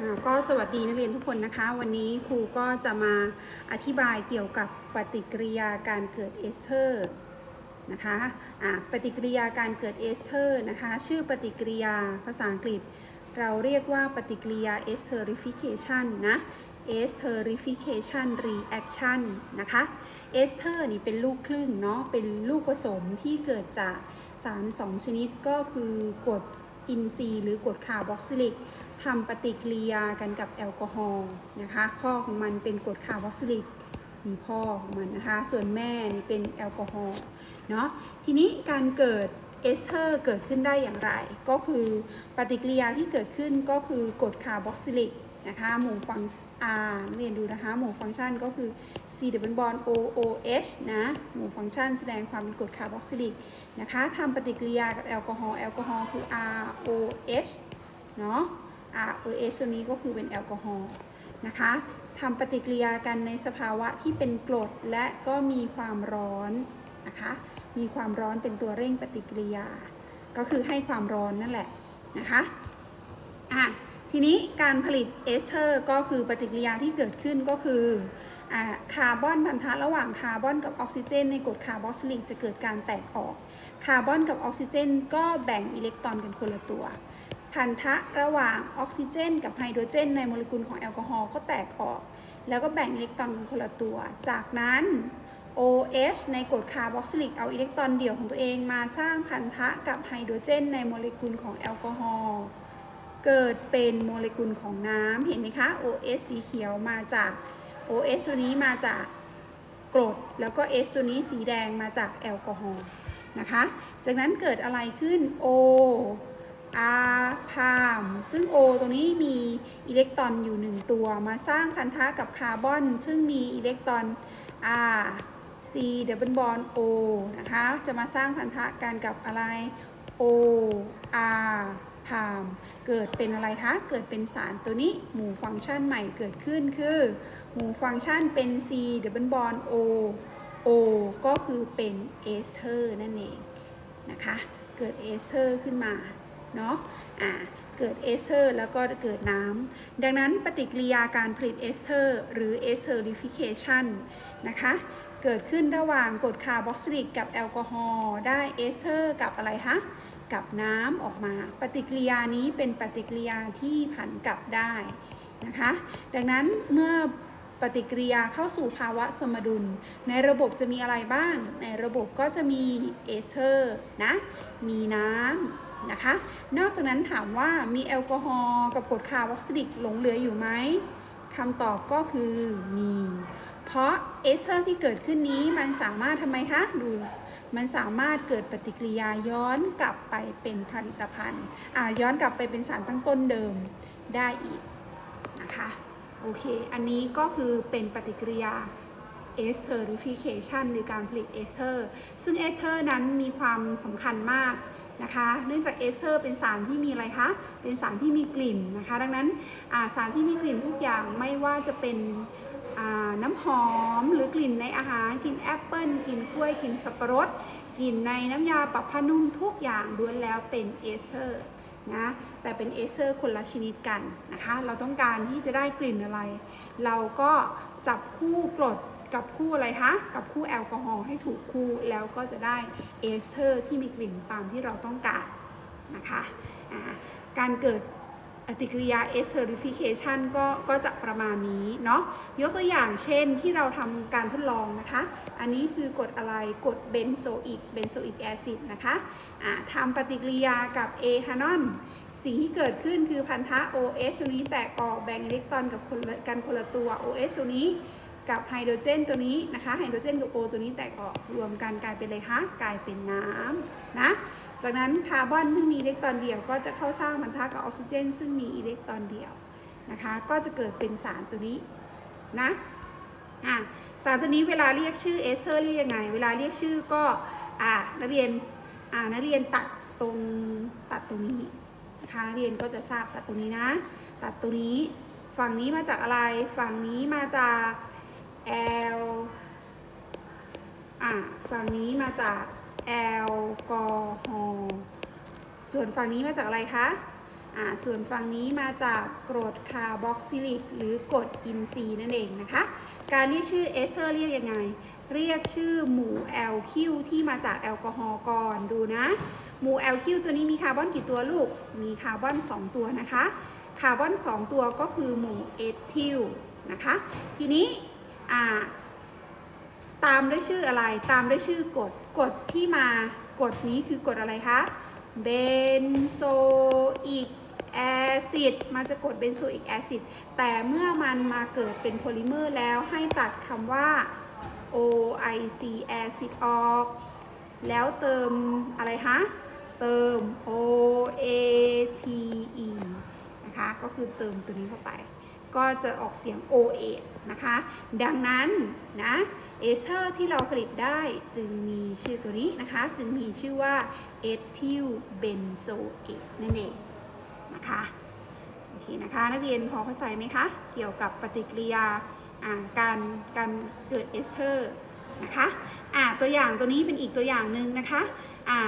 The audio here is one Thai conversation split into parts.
อ่าก็สวัสดีนักเรียนทุกคนนะคะ วันนี้ครูก็จะมาอธิบายเกี่ยวกับปฏิกิริยาการเกิดเอสเทอร์นะคะอ่าปฏิกิริยาการเกิดเอสเทอร์นะคะ ชื่อปฏิกิริยาภาษาอังกฤษ เราเรียกว่าปฏิกิริยา esterification นนะ esterification reaction นนะคะ ester นี่เป็นลูกครึ่งเนาะเป็นลูกผสมที่เกิดจากสาร 2 ชนิดก็คือกรดอินทรีย์หรือกรดคาร์บอกซิลิก ทำปฏิกิริยากันกับแอลกอฮอล์นะคะ พ่อของมันเป็นกรดคาร์บอกซิลิกมีพ่อของมันนะคะ ส่วนแม่นี่เป็นแอลกอฮอล์เนาะทีนี้การเกิดเอสเทอร์เกิดขึ้นได้อย่างไร ก็คือปฏิกิริยาที่เกิดขึ้นก็คือกรดคาร์บอกซิลิกนะคะหมู่ฟัง R นักเรียนดูนะคะหมู่ฟังก์ชันก็คือ C ดับเบิลบอล O O H นะหมู่ฟังก์ชันแสดงความเป็นกรดคาร์บอกซิลิกนะคะทำปฏิกิริยากับแอลกอฮอล์แอลกอฮอล์คือ R O H เนาะ ROH ตัวนี้ก็คือเป็นแอลกอฮอล์นะคะทำปฏิกิริยากันในสภาวะที่เป็นกรดและก็มีความร้อนนะคะ มีความร้อนเป็นตัวเร่งปฏิกิริยา ก็คือให้ความร้อนนั่นแหละนะคะอะทีนี้การผลิตเอสเทอร์ก็คือปฏิกิริยาที่เกิดขึ้นก็คืออ่าคาร์บอนพันธะระหว่างคาร์บอนกับออกซิเจน ในกรดคาร์บอกซิลิกจะเกิดการแตกออก คาร์บอนกับออกซิเจน ก็แบ่งอิเล็กตรอนกันคนละตัว พันธะระหว่างออกซิเจน กับไฮโดรเจน ในโมเลกุลของแอลกอฮอล์ก็แตกออก แล้วก็แบ่งอิเล็กตรอนคนละตัว จากนั้น OH ในกรดคาร์บอกซิลิกเอาอิเล็กตรอนเดี่ยวของตัวเองมาสร้างพันธะกับไฮโดรเจน ในโมเลกุลของแอลกอฮอล์เกิดเป็นโมเลกุลของน้ำเห็นไหมคะ OH สีเขียวมาจาก OH ตัวนี้มาจากกรดแล้วก็ H ตัวนี้สีแดงมาจากแอลกอฮอล์นะคะ จากนั้นเกิดอะไรขึ้น O R พามซึ่ง O ตรงนี้มีอิเล็กตรอนอยู่ 1 ตัว มาสร้างพันธะกับคาร์บอน ซึ่งมีอิเล็กตรอน R C ดับเบิลบอล O นะคะ จะมาสร้างพันธะกันกับอะไร O R พามเกิดเป็นอะไรคะ เกิดเป็นสารตัวนี้ หมู่ฟังก์ชันใหม่เกิดขึ้นคือ หมู่ฟังก์ชันเป็น C ดับเบิลบอล O O ก็คือเป็นเอสเทอร์นั่นเองนะคะ เกิดเอสเทอร์ขึ้นมา เนาะอ่าเกิดเอสเทอร์แล้วก็เกิดน้ำ ดังนั้นปฏิกิริยาการผลิตเอสเทอร์หรือเอสเทอริฟิเคชันนะคะ เกิดขึ้นระหว่างกรดคาร์บอกซิลิกกับแอลกอฮอล์ได้เอสเทอร์กับอะไรคะ กับน้ำออกมา ปฏิกิริยานี้เป็นปฏิกิริยาที่ผันกลับได้นะคะ ดังนั้นเมื่อปฏิกิริยาเข้าสู่ภาวะสมดุล ในระบบจะมีอะไรบ้าง ในระบบก็จะมีเอสเทอร์นะ มีน้ำ นะคะ นอกจากนั้นถามว่ามีแอลกอฮอล์กับกรดคาร์บอกซิลิกหลงเหลืออยู่ไหมคำตอบก็คือมี เพราะเอสเทอร์ที่เกิดขึ้นนี้มันสามารถทำไมคะดูมันสามารถเกิดปฏิกิริยาย้อนกลับไปเป็นผลิตภัณฑ์อ่าย้อนกลับไปเป็นสารตั้งต้นเดิมได้อีกนะคะโอเค อันนี้ก็คือเป็นปฏิกิริยา esterification หรือการผลิตเอสเทอร์ซึ่งเอสเทอร์นั้นมีความสำคัญมาก นะคะ เนื่องจากเอสเทอร์เป็นสารที่มีอะไรคะ เป็นสารที่มีกลิ่นนะคะ ดังนั้นสารที่มีกลิ่นทุกอย่างไม่ว่าจะเป็นน้ำหอมหรือกลิ่นในอาหารกลิ่นแอปเปิลกลิ่นกล้วยกลิ่นสับปะรดกลิ่นในน้ำยาปรับผ้านุ่มทุกอย่างล้วนแล้วเป็นเอสเทอร์นะแต่เป็นเอสเทอร์คนละชนิดกันนะคะ เราต้องการที่จะได้กลิ่นอะไร เราก็จับคู่กรด กับคู่อะไรคะ กับคู่แอลกอฮอล์ให้ถูกคู่แล้วก็จะได้เอสเทอร์ที่มีกลิ่นตามที่เราต้องการนะคะการเกิดปฏิกิริยา esterification ก็ก็จะประมาณนี้เนาะยกตัวอย่างเช่นที่เราทำการทดลองนะคะ อันนี้คือกดอะไรกดเบนโซอิกเบนโซอิกแอซิดนะคะอ่าทำปฏิกิริยากับเอทานอลสิ่งที่เกิดขึ้นคือพันธะ OH ตัวนี้แตกออกแบ่งอิเล็กตรอนกับคนกันคนละตัว OH ตัวนี้ กับไฮโดรเจนตัวนี้นะคะไฮโดรเจนกับโอตัวนี้แตกออกรวมกันกลายเป็นอะไรคะกลายเป็นน้ำนะจากนั้นคาร์บอนที่มีอิเล็กตรอนเดียว ก็จะเข้าสร้างพันธะกับออกซิเจน ซึ่งมีอิเล็กตรอนเดียวนะคะก็จะเกิดเป็นสารตัวนี้นะอะสารตัวนี้เวลาเรียกชื่อเอสเซอร์เรียกยังไง เวลาเรียกชื่อก็อ่านักเรียนอ่านักเรียนตัดตรงตัดตรงนี้นะคะนักเรียนก็จะทราบตัดตรงนี้นะ ตัดตรงนี้ ฝั่งนี้มาจากอะไรฝั่งนี้มาจาก L อะฝั่งนี้มาจากแอลกอฮอล์ส่วนฝั่งนี้มาจากอะไรคะอ่าส่วนฝั่งนี้มาจากกรดคาร์บอกซิลิกหรือกรดอินทรีย์นั่นเองนะคะ การเรียกชื่อเอสเตอร์เรียกยังไง เรียกชื่อหมู่แอลคิวที่มาจากแอลกอฮอล์ก่อนดูนะ หมู่แอลคิวตัวนี้มีคาร์บอนกี่ตัวลูก มีคาร์บอน 2 ตัวนะคะ คาร์บอน 2 ตัวก็คือหมู่เอทิลนะคะ ทีนี้ ตามด้วยชื่ออะไร ตามด้วยชื่อกดกดที่มากดนี้คือกดอะไรคะเบนโซอิกแอซิดมาจากดเบนโซอิกแอซิดแต่เมื่อมันมาเกิดเป็นโพลิเมอร์แล้วให้ตัดคำว่า OIC แอซิดออก แล้วเติมอะไรคะ เติม OATE นะคะ ก็คือเติมตัวนี้เข้าไป ก็จะออกเสียง OA นะคะ ดังนั้นนะเอเซอร์ที่เราผลิตได้จึงมีชื่อตัวนี้นะคะ จึงมีชื่อว่าเอทิลเบนโซเอตนั่นเองนะคะโอเคนะคะ นักเรียนพอเข้าใจไหมคะ เกี่ยวกับปฏิกิริยาการการเกิดเอเตอร์นะคะอ่าตัวอย่างตัวนี้เป็นอีกตัวอย่างหนึ่งนะคะอ่า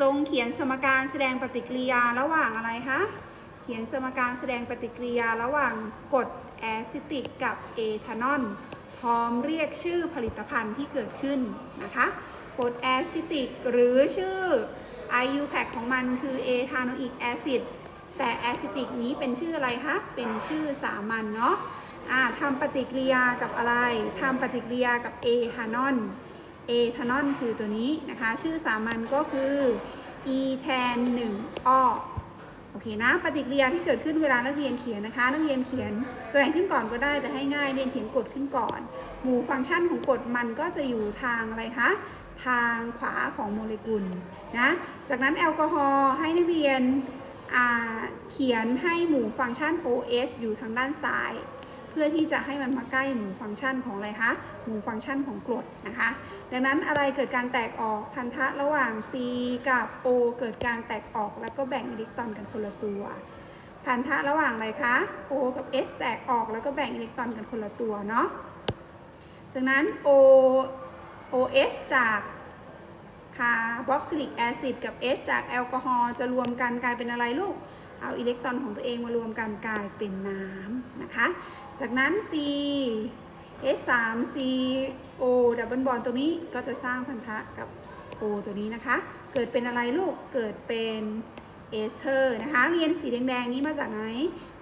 จงเขียนสมการแสดงปฏิกิริยาระหว่างอะไรคะ เขียนสมการแสดงปฏิกิริยาระหว่างกรดแอซิติกกับเอทานอลพร้อมเรียกชื่อผลิตภัณฑ์ที่เกิดขึ้นนะคะกรดแอซิติกหรือชื่อ IUPAC ของมันคือเอทานอิกแอซิดแต่แอซิติกนี้เป็นชื่ออะไรคะ เป็นชื่อสามัญเนาะทำปฏิกิริยากับอะไรทำปฏิกิริยากับเอทานอลเอทานอลคือตัวนี้นะคะ ชื่อสามัญก็คืออีแทน1ออ โอเคนะ ปฏิกิริยาที่เกิดขึ้นเวลานักเรียนเขียนนะคะ นักเรียนเขียนตัวอย่างขึ้นก่อนก็ได้แต่ให้ง่ายเรียนเขียนกดขึ้นก่อน หมู่ฟังก์ชันของกดมันก็จะอยู่ทางอะไรคะทางขวาของโมเลกุลนะจากนั้นแอลกอฮอล์ให้นักเรียนเขียนให้หมู่ฟังก์ชัน OH อยู่ทางด้านซ้าย พื่อที่จะให้มันมาใกล้หมู่ฟังก์ชันของอะไรคะหมู่ฟังก์ชันของกรดนะคะ ดังนั้นอะไรเกิดการแตกออกพันธะระหว่าง C กับ O เกิดการแตกออก แล้วก็แบ่งอิเล็กตรอนกันคนละตัวพันธะระหว่างอะไรคะ O กับ S แตกออกแล้วก็แบ่งอิเล็กตรอนกันคนละตัวเนาะจากนั้น O OH จากคาร์บอกซิลิกแอซิดกับ H จากแอลกอฮอล์จะรวมกันกลายเป็นอะไรลูก เอาอิเล็กตรอนของตัวเองมารวมกันกลายเป็นน้ำนะคะ จากนั้น C H 3 C O ดับเบิลบอลตัวนี้ก็จะสร้างพันธะกับ O ตัวนี้นะคะ เกิดเป็นอะไรลูก เกิดเป็นเอสเทอร์นะคะ เรียนสีแดงๆนี้มาจากไหน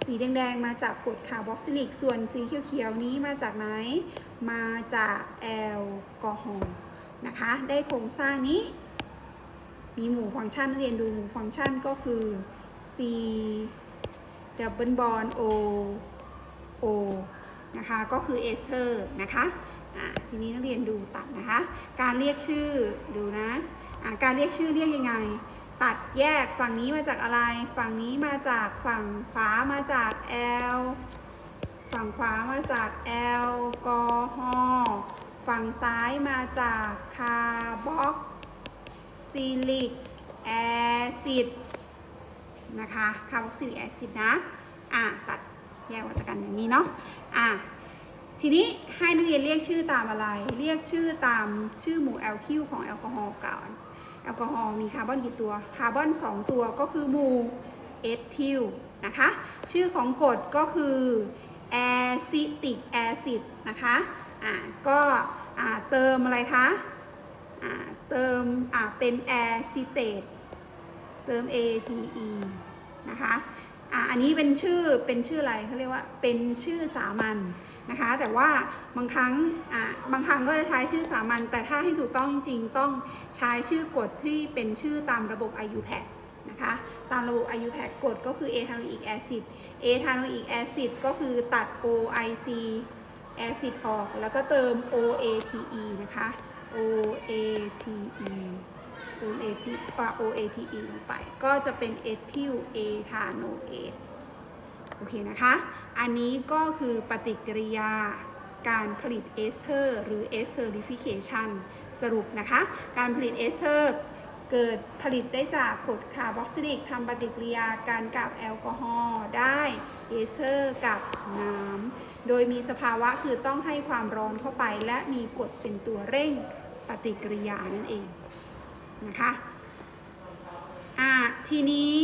สีแดงๆมาจากกรดคาร์บอกซิลิก ส่วนสีเขียวๆนี้มาจากไหน มาจากแอลกอฮอล์นะคะ ได้โครงสร้างนี้ มีหมู่ฟังก์ชันเรียนดูหมู่ฟังก์ชันก็คือ C ดับเบิลบอล O O นะคะก็คือเอเซอร์นะคะอ่าทีนี้นักเรียนดูตัดนะคะ การเรียกชื่อดูนะอ่าการเรียกชื่อเรียกยังไง ตัดแยกฝั่งนี้มาจากอะไร ฝั่งนี้มาจากฝั่งขวามาจาก L ฝั่งขวามาจากแอลกอฮอล์ฝั่งซ้ายมาจากคาร์บอกซิลิกแอซิดนะคะคาร์บอกซิลิกแอซิดนะ อะ ตัด แยกออกจากกันอย่างนี้เนาะอะทีนี้ให้นักเรียนเรียกชื่อตามอะไร เรียกชื่อตามชื่อหมู่แอลคิวของแอลกอฮอล์ก่อนแอลกอฮอล์มีคาร์บอนกี่ตัว คาร์บอน 2 ตัวก็คือหมู่เอทิลนะคะ ชื่อของกรดก็คือแอซิติกแอซิดนะคะ อ่า ก็อ่าเติมอะไรคะ อ่า เติม อ่า เป็นแอซิเตตเติม ATE นะคะ อ่าอันนี้เป็นชื่อเป็นชื่ออะไรเขาเรียกว่าเป็นชื่อสามัญนะคะ แต่ว่าบางครั้งอ่าบางครั้งก็จะใช้ชื่อสามัญแต่ถ้าให้ถูกต้องจริง ๆ ต้องใช้ชื่อกฎที่เป็นชื่อตามระบบ IUPAC นะคะตามระบบ IUPAC กฎก็คือ a t a n o i c acid a t a n o i c acid ก็คือตัด OIC acid ออก แล้วก็เติม OATE นะคะ OATE เติม AT อ่า OATE ลงไป ก็จะเป็นเอทิลเอทาโนเอทโอเคนะคะ อันนี้ก็คือปฏิกิริยาการผลิตเอสเตอร์หรือเอสเตอร์ลิฟิเคชันสรุปนะคะ การผลิตเอสเตอร์เกิดผลิตได้จากกรดคาร์บอกซิลิกทำปฏิกิริยาการกับแอลกอฮอล์ได้เอสเตอร์กับน้ำ โดยมีสภาวะคือต้องให้ความร้อนเข้าไป และมีกรดเป็นตัวเร่งปฏิกิริยานั่นเอง นะคะอะทีนี้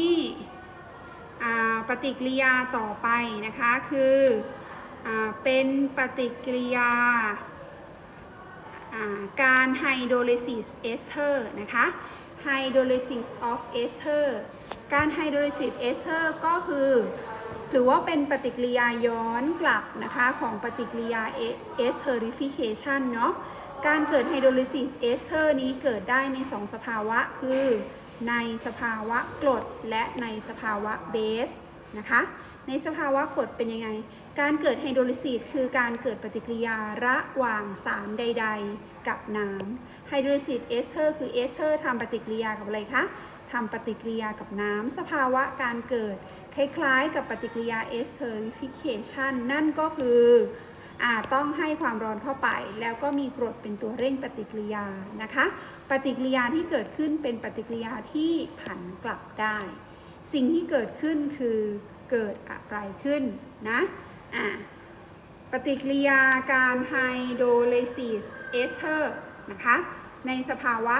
อ่าปฏิกิริยาต่อไปนะคะคืออาเป็นปฏิกิริยาอ่าการไฮโดรลิซิสเอสเตอร์นะคะไฮโดรลิซิสออฟเอสเตอร์การไฮโดรลิซิสเอสเตอร์ก็คือ ถือว่าเป็นปฏิกิริยาย้อนกลับนะคะของปฏิกิริยาเอสเทอริฟิเคชันเนาะ การเกิดไฮโดรลิซิสเอสเตอร์นี้เกิดได้ใน 2 สภาวะคือในสภาวะกรดและในสภาวะเบสนะคะ ในสภาวะกรดเป็นยังไง การเกิดไฮโดรลิซิสคือการเกิดปฏิกิริยาระหว่างสารใด ๆ กับน้ำไฮโดรลิซิสเอสเตอร์คือเอสเตอร์ทำปฏิกิริยากับอะไรคะทำปฏิกิริยากับน้ำสภาวะการเกิด คล้ายๆ กับปฏิกิริยาเอสเทอริฟิเคชันนั่นก็คือ ต้องให้ความร้อนเข้าไป แล้วก็มีกรดเป็นตัวเร่งปฏิกิริยานะคะ ปฏิกิริยาที่เกิดขึ้นเป็นปฏิกิริยาที่ผันกลับได้ สิ่งที่เกิดขึ้นคือเกิดอะไรขึ้นนะอ่าปฏิกิริยาการไฮโดรเลซิสเอสเตอร์นะคะในสภาวะ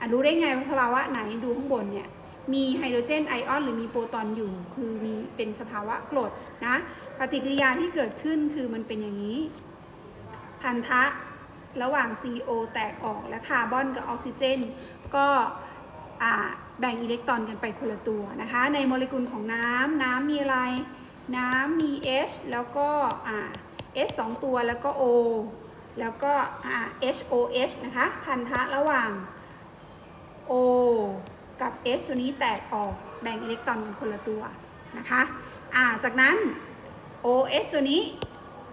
อะรู้ได้ไงว่าสภาวะไหนดูข้างบนเนี่ย มีไฮโดรเจนไอออนหรือมีโปรตอนอยู่ คือมีเป็นสภาวะกรดนะปฏิกิริยาที่เกิดขึ้นคือมันเป็นอย่างนี้ พันธะระหว่าง CO แตกออกและคาร์บอนกับออกซิเจน ก็แบ่งอิเล็กตรอนกันไปคนละตัวนะคะ ในโมเลกุลของน้ำน้ำมีอะไร น้ำมี H แล้วก็อ่า S 2ตัวแล้วก็ O แล้วก็อ่า HOH นะคะ พันธะระหว่าง O กับ S ตัวนี้แตกออกแบ่งอิเล็กตรอนกันคนละตัวนะคะอ่าจากนั้น OH ตัวนี้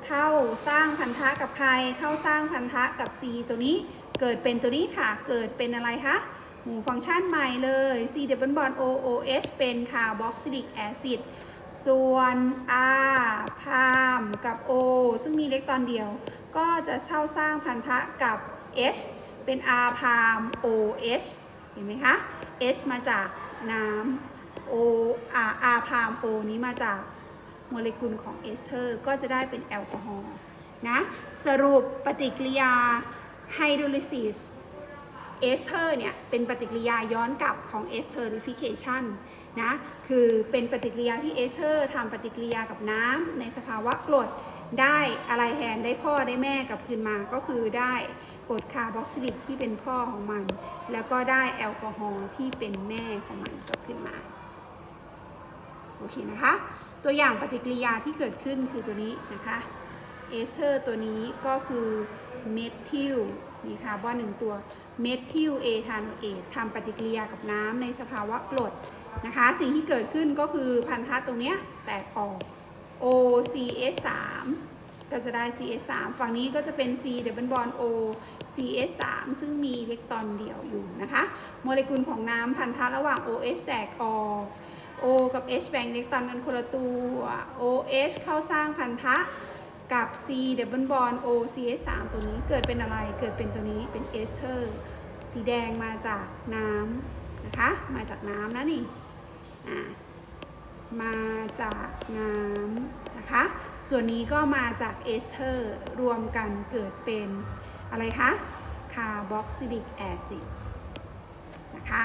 เข้าสร้างพันธะกับใคร เข้าสร้างพันธะกับ C ตัวนี้เกิดเป็นตัวนี้ค่ะ เกิดเป็นอะไรคะ หมู่ฟังก์ชันใหม่เลย C double bond OOH เป็นคาร์บอกซิลิกแอซิดส่วน R พามกับ O ซึ่งมีอิเล็กตรอนเดียว ก็จะเข้าสร้างพันธะกับ H เป็น R พาม OH เห็นไหมคะ H มาจากน้ำ O R R พาม O นี้มาจากโมเลกุลของเอสเตอร์ ก็จะได้เป็นแอลกอฮอล์นะสรุปปฏิกิริยาไฮโดรลิซิสเอสเตอร์เนี่ยเป็นปฏิกิริยาย้อนกลับของเอสเตอริฟิเคชันนะคือเป็นปฏิกิริยาที่เอสเตอร์ทำปฏิกิริยากับน้ำในสภาวะกรดได้อะไรแทนได้พ่อได้แม่กลับคืนมาก็คือได้ กรดคาร์บอกซิลิกที่เป็นพ่อของมัน แล้วก็ได้แอลกอฮอล์ที่เป็นแม่ของมันกลับคืนมา โอเคนะคะ ตัวอย่างปฏิกิริยาที่เกิดขึ้นคือตัวนี้นะคะ เอเตอร์ตัวนี้ก็คือเมทิลมีคาร์บอนหนึ่งตัว เมทิลเอทานเอททำปฏิกิริยากับน้ำในสภาวะกรดนะคะ สิ่งที่เกิดขึ้นก็คือพันธะตรงเนี้ยแตกออก OCS 3 ก็จะได้ CS 3ฝั่งนี้ก็จะเป็น C double bond O CS 3ซึ่งมีอิเล็กตรอนเดียวอยู่นะคะ โมเลกุลของน้ำพันธะระหว่าง OH แตกออก O กับ H แบ่งอิเล็กตรอนกันคนละตัว OH เข้าสร้างพันธะกับ C double bond O CH 3ตัวนี้เกิดเป็นอะไร เกิดเป็นตัวนี้เป็นเอสเตอร์ สีแดงมาจากน้ำนะคะ มาจากน้ำนะนี่ อ่า มาจากน้ำ นะคะ ส่วนนี้ก็มาจากเอสเตอร์รวมกันเกิดเป็นอะไรคะคาร์บอกซิลิกแอซิดนะคะ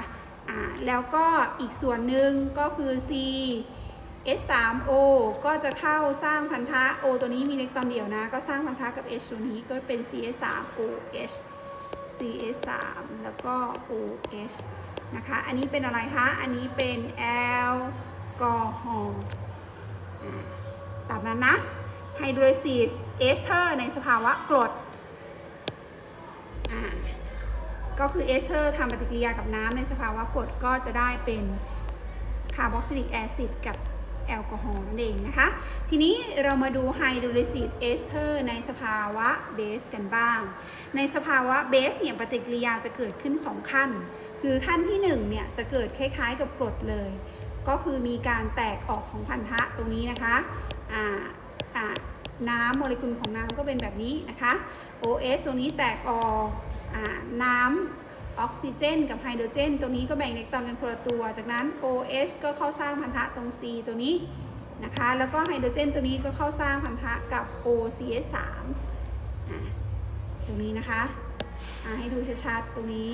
อ่าแล้วก็อีกส่วนหนึ่งก็คือ C S3O ก็จะเข้าสร้างพันธะ O ตัวนี้มีเล็กตอนเดียวนะ ก็สร้างพันธะกับ H ตัวนี้ก็เป็น CS3OH CS3 แล้วก็ OH นะคะ อันนี้เป็นอะไรคะ อันนี้เป็นแอลกอฮอล์อ่า ตามนั้นนะไฮโดรซิสเอสเตอร์ในสภาวะกรดก็คือเอสเตอร์ทำปฏิกิริยากับน้ำในสภาวะกรดก็จะได้เป็นคาร์บอกซิลิกแอซิดกับแอลกอฮอล์นั่นเองนะคะ ทีนี้เรามาดูไฮโดรซิสเอสเตอร์ในสภาวะเบสกันบ้าง ในสภาวะเบสเนี่ยปฏิกิริยาจะเกิดขึ้น 2 ขั้น คือขั้นที่1เนี่ยจะเกิดคล้ายๆกับกรดเลย ก็คือมีการแตกออกของพันธะตรงนี้นะคะ น้ำโมเลกุลของน้ำก็เป็นแบบนี้นะคะ OS ตรงนี้แตกออกน้ำออกซิเจน กับไฮโดรเจนตรงนี้ก็แบ่งอิเล็กตรอนกันคนละตัว จากนั้น OH ก็เข้าสร้างพันธะตรง C ตัวนี้นะคะ แล้วก็ไฮโดรเจน ตัวนี้ก็เข้าสร้างพันธะกับ OCS 3ตรงนี้นะคะให้ดูชัดๆ ตรงนี้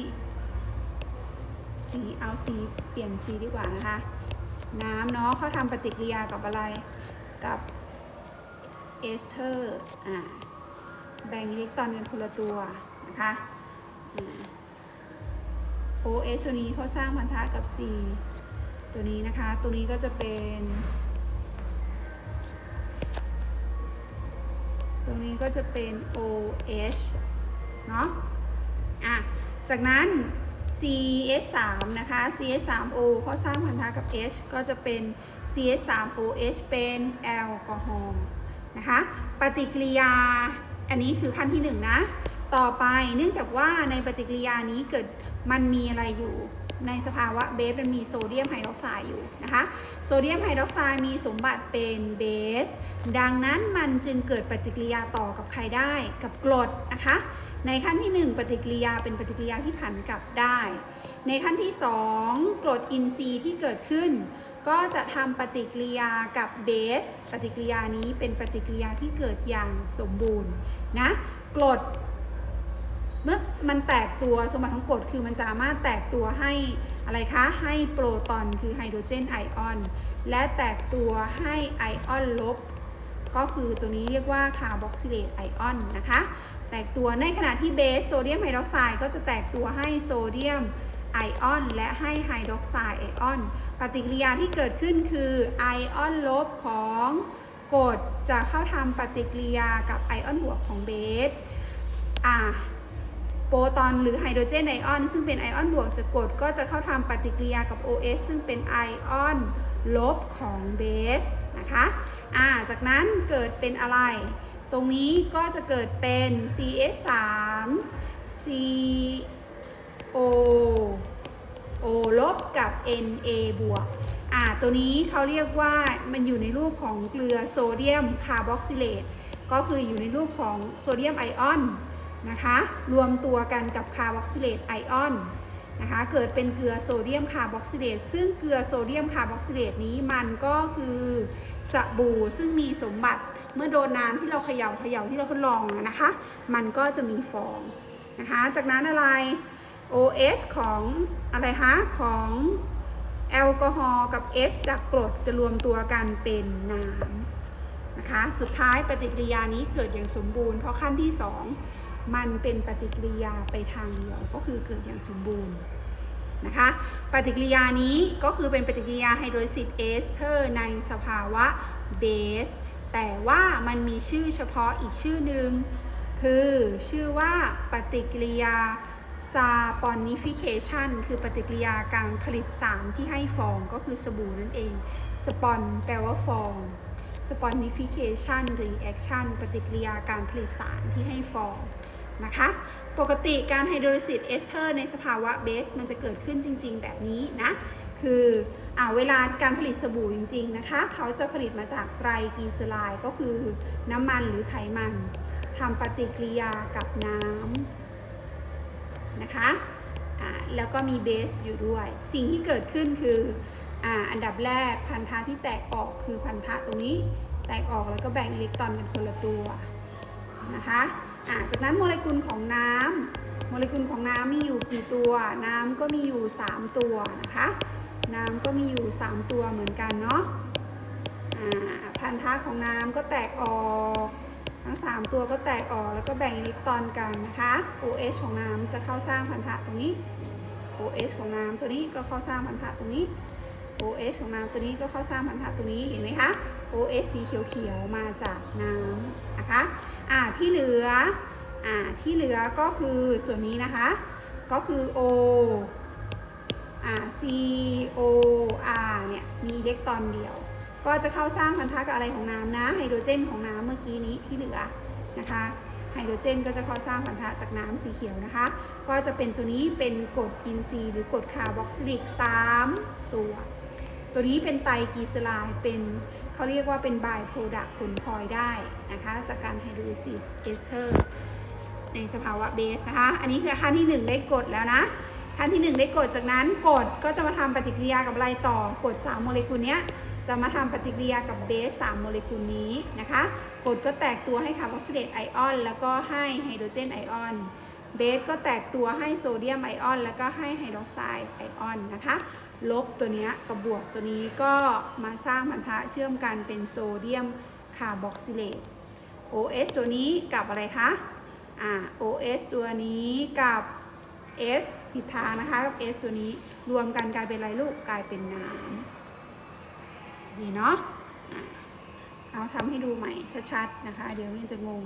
สีเอาสีเปลี่ยนสีดีกว่านะคะ น้ำเนาะเขาทำปฏิกิริยากับอะไร กับเอสเตอร์อ่าแบ่งอิเล็กตรอนเป็นคนละตัวนะคะโอ่า OH ตัวนี้เขาสร้างพันธะกับ C ตัวนี้นะคะ ตัวนี้ก็จะเป็น ตรงนี้ก็จะเป็น OH เนาะอะ จากนั้น CS3 นะคะ CS3O เขาสร้างพันธะกับ H ก็จะเป็น CS3OH เป็นแอลกอฮอล์นะคะ ปฏิกิริยา อันนี้คือขั้นที่1นะ ต่อไปเนื่องจากว่าในปฏิกิริยานี้เกิดมันมีอะไรอยู่ ในสภาวะเบสมันมีโซเดียมไฮดรอกไซด์อยู่นะคะ โซเดียมไฮดรอกไซด์มีสมบัติเป็นเบส ดังนั้นมันจึงเกิดปฏิกิริยาต่อกับใครได้ กับกรดนะคะ ในขั้นที่ 1 ปฏิกิริยาเป็นปฏิกิริยาที่ผันกลับได้ ในขั้นที่ 2กรดอินทรีย์ที่เกิดขึ้น ก็จะทำปฏิกิริยากับเบส ปฏิกิริยานี้เป็นปฏิกิริยาที่เกิดอย่างสมบูรณ์นะกรดเมื่อมันแตกตัวสมบัติของกรดคือมันสามารถแตกตัวให้อะไรคะให้โปรตอนคือไฮโดรเจนไอออน และแตกตัวให้ไอออนลบ ก็คือตัวนี้เรียกว่าคาร์บอกซิเลตไอออนนะคะ แตกตัวในขณะที่เบสโซเดียมไฮดรอกไซด์ก็จะแตกตัวให้โซเดียม ไอออน และให้ไฮดรอกไซด์ไอออน ปฏิกิริยาที่เกิดขึ้นคือไอออนลบของกรดจะเข้าทำปฏิกิริยากับไอออนบวกของเบสอะโปรตอนหรือไฮโดรเจนไอออน ซึ่งเป็นไอออนบวกจากรดก็จะเข้าทำปฏิกิริยากับ OH ซึ่งเป็นไอออนลบของเบสนะคะอ่าจากนั้นเกิดเป็นอะไร ตรงนี้ก็จะเกิดเป็น CS3 C O ลบกับ Na บวก อ่า ตัวนี้เขาเรียกว่ามันอยู่ในรูปของเกลือโซเดียมคาร์บอกซิเลต ก็คืออยู่ในรูปของโซเดียมไอออนนะคะ รวมตัวกันกับคาร์บอกซิเลตไอออนนะคะ เกิดเป็นเกลือโซเดียมคาร์บอกซิเลต ซึ่งเกลือโซเดียมคาร์บอกซิเลตนี้มันก็คือสบู่ซึ่งมีสมบัติเมื่อโดนน้ำที่เราเขย่าเขย่าที่เราทดลองนะคะ มันก็จะมีฟองนะคะ จากนั้นอะไร OH ของอะไรคะ ของแอลกอฮอล์กับ S จากกรดจะรวมตัวกันเป็นน้ำนะคะ สุดท้ายปฏิกิริยานี้เกิดอย่างสมบูรณ์ เพราะขั้นที่ 2 มันเป็นปฏิกิริยาไปทางเดียวก็คือเกิดอย่างสมบูรณ์นะคะ ปฏิกิริยานี้ก็คือเป็นปฏิกิริยาไฮโดรซิดเอสเตอร์ในสภาวะเบส แต่ว่ามันมีชื่อเฉพาะอีกชื่อหนึ่งคือชื่อว่าปฏิกิริยา saponification คือปฏิกิริยาการผลิตสารที่ให้ฟองก็คือสบู่นั่นเองสปอนแปลว่าฟอง saponification reaction ปฏิกิริยาการผลิตสารที่ให้ฟองนะคะปกติการไฮโดรซิสเอสเตอร์ในสภาวะเบสมันจะเกิดขึ้นจริง ๆ แบบนี้นะคืออเวลาการผลิตสบู่จริง ๆ นะคะ เขาจะผลิตมาจากไตรกีเซอไรด์ก็คือน้ำมันหรือไขมันทำปฏิกิริยากับน้ำ นะคะแล้วก็มีเบสอยู่ด้วย สิ่งที่เกิดขึ้นคืออันดับแรกพันธะที่แตกออกคือพันธะตรงนี้ แตกออกแล้วก็แบ่งอิเล็กตรอนกันคนละตัวนะคะจากนั้นโมเลกุลของน้ำโมเลกุลของน้ำมีอยู่กี่ตัว น้ำก็มีอยู่ 3 ตัวนะคะ น้ำก็มีอยู่ 3 ตัวเหมือนกันเนาะพันธะของน้ำก็แตกออก ทั้ง 3 ตัวก็แตกออกแล้วก็แบ่งอิเล็กตรอนกันนะคะ OH ของน้ำจะเข้าสร้างพันธะตรงนี้ OH ของน้ำตัวนี้ก็เข้าสร้างพันธะตรงนี้ OH ของน้ำตัวนี้ก็เข้าสร้างพันธะตรงนี้เห็นไหมคะ OH สีเขียวๆมาจากน้ำนะคะอ่าที่เหลืออ่าที่เหลือก็คือส่วนนี้นะคะ ก็คือ O อ่า C O R เนี่ยมีอิเล็กตรอนเดียว ก็จะเข้าสร้างพันธะกับอะไรของน้ำนะไฮโดรเจนของน้ำเมื่อกี้นี้ที่เหลือนะคะไฮโดรเจนก็จะเข้าสร้างพันธะจากน้ำสีเขียวนะคะ ก็จะเป็นตัวนี้เป็นกรดอินทรีย์หรือกรดคาร์บอกซิลิก 3 ตัว ตัวนี้เป็นไตรกีเซอไรด์เป็นเขาเรียกว่าเป็นบายโปรดักต์ผลพลอยได้นะคะ จากการไฮโดรซิสเอสเตอร์ในสภาวะเบสนะคะ อันนี้คือขั้นที่ 1 ได้กรดแล้วนะขั้นที่ 1 ได้กรดจากนั้นกรดก็จะมาทำปฏิกิริยากับอะไรต่อกรด3โมเลกุลเนี้ย จะมาทำปฏิกิริยากับเบส3โมเลกุลนี้นะคะกรดก็แตกตัวให้คาร์บอกซิเลตไอออน แล้วก็ให้ไฮโดรเจนไอออน เบสก็แตกตัวให้โซเดียมไอออน แล้วก็ให้ไฮดรอกไซด์ไอออนนะคะลบตัวเนี้ยกับบวกตัวนี้ก็มาสร้างพันธะเชื่อมกันเป็นโซเดียมคาร์บอกซิเลต OS ตัวนี้กับอะไรคะอ่า OS ตัวนี้กับ S ผิดทางนะคะกับ S ตัวนี้รวมกันกลายเป็นอะไรลูกกลายเป็นน้ำ ดีเนาะเอาทำให้ดูใหม่ชัดๆนะคะ เดี๋ยวมันจะงง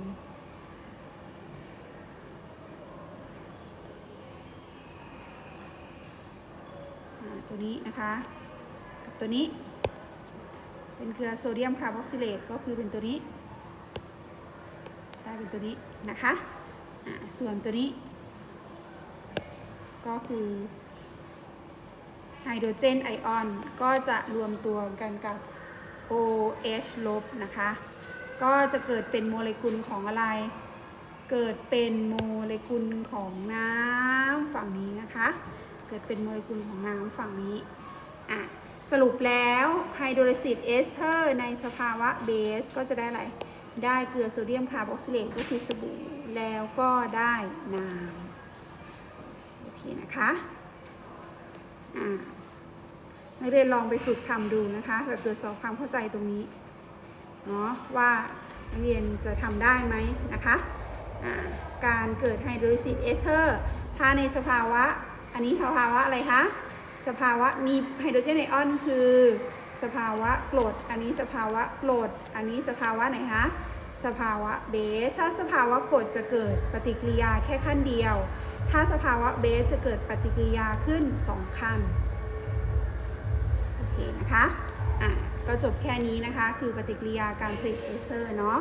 ตัวนี้นะคะกับตัวนี้ เป็นเกลือโซเดียมคาร์บอกซิเลตก็คือเป็นตัวนี้ได้เป็นตัวนี้นะคะ ส่วนตัวนี้ ก็คือ ไฮโดรเจนไอออนก็จะรวมตัวกันกับ OH ลบนะคะ ก็จะเกิดเป็นโมเลกุลของอะไร เกิดเป็นโมเลกุลของน้ำฝั่งนี้นะคะ เกิดเป็นโมเลกุลของน้ำฝั่งนี้อะสรุปแล้วไฮโดรซิสเอสเตอร์ในสภาวะเบสก็จะได้อะไร ได้เกลือโซเดียมคาร์บอกซิเลตก็คือสบู่แล้วก็ได้น้ำโอเคนะคะ นักเรียนลองไปฝึกทำดูนะคะ แบบตรวจสอบความเข้าใจตรงนี้เนาะว่านักเรียนจะทำได้ไหมนะคะการเกิดไฮโดรซิสเอเตอร์ถ้าในสภาวะ อันนี้สภาวะอะไรคะ สภาวะมีไฮโดรเจนไอออนคือ สภาวะกรด อันนี้สภาวะกรด อันนี้สภาวะไหนคะ สภาวะเบส ถ้าสภาวะกรดจะเกิดปฏิกิริยาแค่ขั้นเดียว ถ้าสภาวะเบสจะเกิดปฏิกิริยาขึ้น 2 ขั้นโอเคนะคะ อะ ก็จบแค่นี้นะคะ คือปฏิกิริยาการผลิตเอเซอร์เนาะ